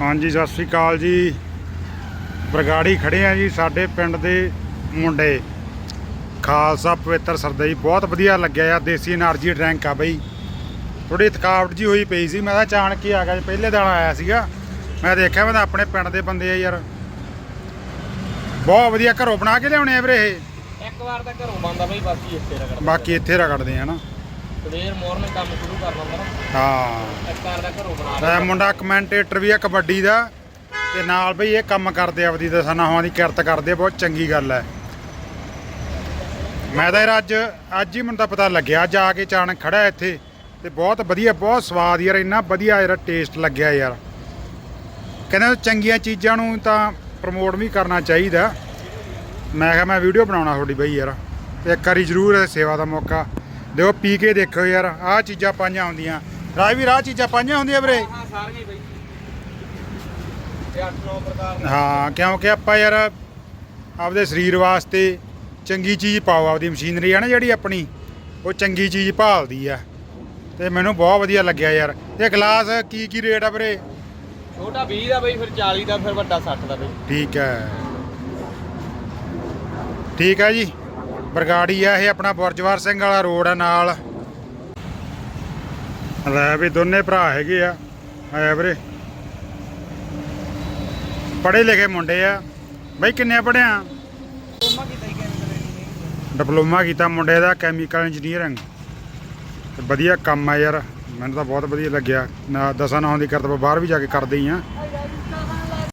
ਹਾਂਜੀ ਸਤਿ ਸ੍ਰੀ ਅਕਾਲ ਜੀ। ਬਰਗਾੜੀ ਖੜੇ ਆ ਜੀ ਸਾਡੇ ਪਿੰਡ ਦੇ ਮੁੰਡੇ। ਖਾਲਸਾ ਪਵਿੱਤਰ ਸਰਦਈ ਬਹੁਤ ਵਧੀਆ ਲੱਗਿਆ ਆ ਦੇਸੀ એનર્ਜੀ ਡਰਿੰਕ ਆ ਬਈ। ਥੋੜੀ ਥਕਾਵਟ ਜੀ ਹੋਈ ਪਈ ਸੀ ਮੈਂ ਤਾਂ ਚਾਣ ਕੇ ਆ ਗਿਆ ਜੀ ਪਹਿਲੇ ਦਿਨ ਆਇਆ ਸੀਗਾ। ਮੈਂ ਦੇਖਿਆ ਮੈਂ ਤਾਂ ਆਪਣੇ ਪਿੰਡ ਦੇ ਬੰਦੇ ਆ ਯਾਰ। ਬਹੁਤ ਵਧੀਆ ਘਰੋਂ ਬਣਾ ਕੇ ਲਿਆਉਣੇ ਆ ਵੀਰੇ ਇਹ। ਇੱਕ ਵਾਰ ਤਾਂ ਘਰੋਂ ਬੰਦਾ ਬਈ ਬਾਕੀ ਇੱਥੇ ਰਗੜਦੇ ਬਾਕੀ ਇੱਥੇ ਰਗੜਦੇ ਆ ਨਾ। ਸਵੇਰ ਮਾਰਨਿੰਗ ਕੰਮ ਸ਼ੁਰੂ ਕਰ ਲੈਂਦਾ ਨਾ। ਹਾਂ। ਇੱਕ ਵਾਰ ਦਾ ਘਰੋਂ ਬਣਾ ਤਾਂ ਇਹ ਮੁੰਡਾ ਕਮੈਂਟੇਟਰ ਵੀ ਆ ਕਬੱਡੀ ਦਾ ਤੇ ਨਾਲ ਬਈ ਇਹ ਕੰਮ ਕਰਦੇ ਆ ਆਪਦੀ ਦਸਾਂ ਹੋਂ ਦੀ ਕਿਰਤ ਕਰਦੇ ਆ, ਬਹੁਤ ਚੰਗੀ ਗੱਲ ਹੈ ਮੈਂ ਤਾਂ ਯਾਰ ਅੱਜ ਅੱਜ ਹੀ ਮੈਨੂੰ ਤਾਂ ਪਤਾ ਲੱਗਿਆ ਜਾ ਕੇ ਚਾਣਕ ਖੜਾ ਇੱਥੇ ਤੇ ਬਹੁਤ ਵਧੀਆ ਬਹੁਤ ਸਵਾਦ ਯਾਰ ਇੰਨਾ ਵਧੀਆ ਯਾਰ ਟੇਸਟ ਲੱਗਿਆ ਯਾਰ। ਕਹਿੰਦੇ ਚੰਗੀਆਂ ਚੀਜ਼ਾਂ ਨੂੰ ਤਾਂ ਪ੍ਰਮੋਟ ਵੀ ਕਰਨਾ ਚਾਹੀਦਾ। ਮੈਂ ਕਿਹਾ ਮੈਂ ਵੀਡੀਓ ਬਣਾਉਣਾ ਤੁਹਾਡੀ ਬਈ ਯਾਰ ਤੇ ਇੱਕ ਵਾਰੀ ਜ਼ਰੂਰ ਇਹ ਸੇਵਾ ਦਾ ਮੌਕਾ ਦਿਓ ਪੀ ਕੇ ਦੇਖਿਓ ਯਾਰ ਆਹ ਚੀਜ਼ਾਂ ਪਾਈਆਂ ਹੁੰਦੀਆਂ। ਰਾਜ ਵੀ ਆਹ ਚੀਜ਼ਾਂ ਪਾਈਆਂ ਹੁੰਦੀਆਂ ਵੀਰੇ? ਹਾਂ ਸਾਰੀਆਂ ਹੀ ਬਈ। ਇਹ 8-9 ਪ੍ਰਕਾਰ ਦੇ। ਹਾਂ ਕਿਉਂਕਿ ਆਪਾਂ ਯਾਰ ਆਪਦੇ ਸਰੀਰ ਵਾਸਤੇ ਚੰਗੀ ਚੀਜ਼ ਪਾਓ ਆਪਦੀ ਮਸ਼ੀਨਰੀ ਆ ਨਾ ਜਿਹੜੀ ਆਪਣੀ ਉਹ ਚੰਗੀ ਚੀਜ਼ ਭਾਲਦੀ ਆ। ਤੇ ਮੈਨੂੰ ਬਹੁਤ ਵਧੀਆ ਲੱਗਿਆ ਯਾਰ। ਇਹ ਗਲਾਸ ਕੀ ਕੀ ਰੇਟ ਆ ਵੀਰੇ? ਛੋਟਾ 20 ਦਾ ਬਈ ਫਿਰ 40 ਦਾ ਫਿਰ ਵੱਡਾ 60 ਦਾ ਬਈ। ਠੀਕ ਹੈ। ਠੀਕ ਹੈ ਜੀ। ਬਰਗਾੜੀ ਆ, ਇਹ ਆਪਣਾ ਬੁਰਜਵਾਰ ਸਿੰਘ ਵਾਲਾ ਰੋਡ ਆ ਨਾਲ। ਲੈ ਵੀ ਦੋਨੇ ਭਰਾ ਹੈਗੇ ਆ, ਆਇਆ ਵੀਰੇ। ਪੜ੍ਹੇ ਲਿਖੇ ਮੁੰਡੇ ਆ। ਬਈ ਕਿੰਨੇ ਪੜਿਆ ਡਿਪਲੋਮਾ ਕੀਤਾ ਮੁੰਡੇ ਦਾ ਕੈਮੀਕਲ ਇੰਜੀਨੀਅਰਿੰਗ ਤੇ ਵਧੀਆ ਕੰਮ ਆ ਯਾਰ, ਮੈਨੂੰ ਤਾਂ ਬਹੁਤ ਵਧੀਆ ਲੱਗਿਆ। ਨਾ ਦਸਾਂ ਨਾ ਦੀ ਕਰਤਬ ਬਾਹਰ ਵੀ ਜਾ ਕੇ ਕਰਦੇ ਹੀ ਆ।